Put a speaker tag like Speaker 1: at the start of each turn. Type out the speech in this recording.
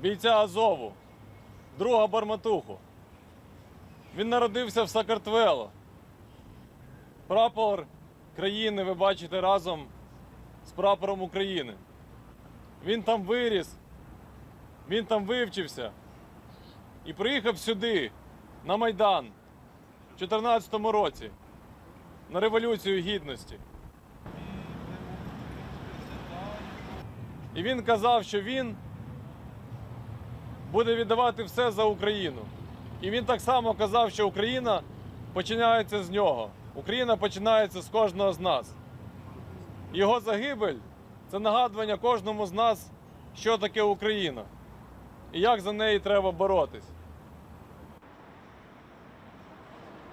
Speaker 1: бійця Азову, друга Барматуху. Він народився в Сакартвело. Прапор країни ви бачите разом з прапором України. Він там виріс, він там вивчився і приїхав сюди, на Майдан, в 2014 році, на Революцію Гідності. І він казав, що він буде віддавати все за Україну. І він так само казав, що Україна починається з нього. Україна починається з кожного з нас. Його загибель це нагадування кожному з нас, що таке Україна і як за неї треба боротись.